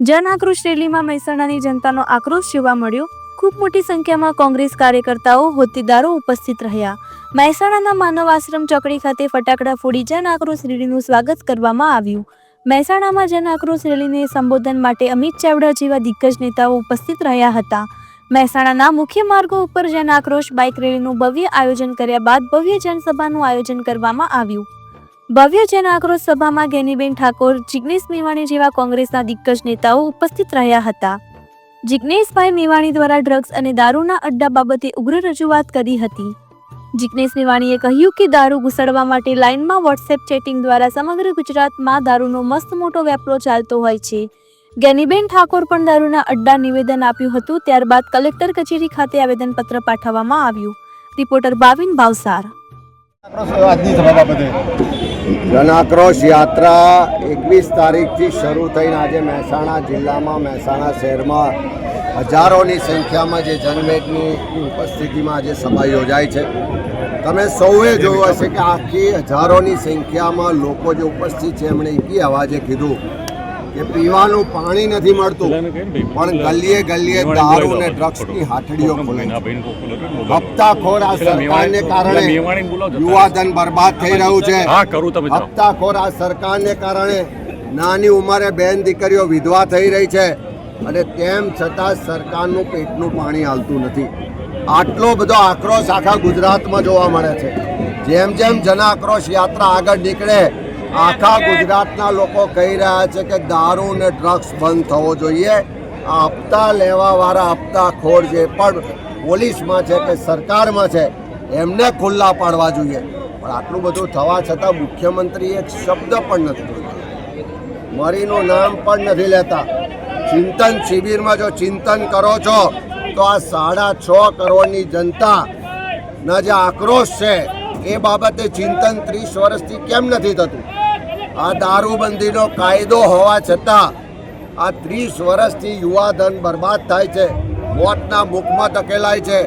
જન આક્રોશ રેલીમાં મહેસાણાની જનતાનો આક્રોશ જોવા મળ્યો. ખૂબ મોટી સંખ્યામાં કોંગ્રેસ કાર્યકર્તાઓ, હોદ્દેદારો ઉપસ્થિત રહ્યા. મહેસાણાના માનવ આશ્રમ ચોકડી ખાતે ફટાકડા ફોડી જન આક્રોશ રેલીનું સ્વાગત કરવામાં આવ્યું. મહેસાણામાં જન આક્રોશ રેલીને સંબોધન માટે અમિત ચાવડા જેવા દિગ્ગજ નેતાઓ ઉપસ્થિત રહ્યા હતા. મહેસાણાના મુખ્ય માર્ગો ઉપર જન આક્રોશ બાઇક રેલીનું ભવ્ય આયોજન કર્યા બાદ ભવ્ય જનસભાનું આયોજન કરવામાં આવ્યું. ભવ્ય જન આક્રોશ સભામાં ગેનીબેન ઠાકોર, જિગ્નેશ મેવાણી જેવા કોંગ્રેસના દિગ્ગજ નેતાઓ ઉપસ્થિત રહ્યા હતા. જિગ્નેશભાઈ મેવાણી દ્વારા ડ્રગ્સ અને દારૂના અડ્ડા બાબતે ઉગ્ર રજૂઆત કરી હતી. જિગ્નેશ મેવાણીએ કહ્યું કે દારૂ ઘુસાડવા માટે લાઇનમાં વોટ્સએપ ચેટિંગ દ્વારા સમગ્ર ગુજરાતમાં દારૂનો મસ્ત મોટો વેપલો ચાલતો હોય છે. ગેનીબેન ઠાકોર પણ દારૂના અડ્ડા નિવેદન આપ્યું હતું, ત્યારબાદ કલેક્ટર કચેરી ખાતે આવેદનપત્ર પાઠવવામાં આવ્યું. રિપોર્ટર ભાવિન ભાવસાર. આજની સભા બાબતે. જન યાત્રા એકવીસ તારીખથી શરૂ થઈને આજે મહેસાણા જિલ્લામાં, મહેસાણા શહેરમાં હજારોની સંખ્યામાં જે જનમેદની ઉપસ્થિતિમાં આજે સભા યોજાય છે. તમે સૌએ જોયું હશે કે આખી હજારોની સંખ્યામાં લોકો જે ઉપસ્થિત છે, એમણે એકી અવાજે કીધું કે પીવાનું પાણી નથી મળતું. પણ ગલીએ ગલીએ દારૂ અને ડ્રગ્સની હાથડીઓ હપ્તાખોર આ સરકારને કારણે યુવાધન બરબાદ થઈ રહ્યું છે. હપ્તાખોર આ સરકારને કારણે નાની ઉંમરે બેન દીકરીઓ વિધવા થઈ રહી છે અને તેમ છતાં સરકારનું પેટનું પાણી હાલતું નથી. આટલો બધો આક્રોશ આખા ગુજરાતમાં જોવા મળે છે. જેમ જેમ જન આક્રોશ યાત્રા આગળ નીકળે આખા ગુજરાતના લોકો કહી રહ્યા છે કે દારૂ ને ડ્રગ્સ બંધ થવો જોઈએ. આ હપ્તા લેવાવાળા હપ્તાખોર જે પણ પોલીસમાં છે કે સરકારમાં છે, એમને ખુલ્લા પાડવા જોઈએ. પણ આટલું બધું થવા છતાં મુખ્યમંત્રી એક શબ્દ પણ નથી બોલતા. મરીનું નામ પણ નથી લેતા. ચિંતન શિબિરમાં જો ચિંતન કરો છો, તો આ સાડા છ કરોડની જનતાના જે આક્રોશ છે, એ બાબતે ચિંતન ત્રીસ વર્ષથી કેમ નથી થતું? આ દારૂબંધીનો કાયદો હોવા છતાં આ ત્રીસ વર્ષથી યુવાધન બરબાદ થાય છે. મોતના મુખમાં ધકેલાય છે.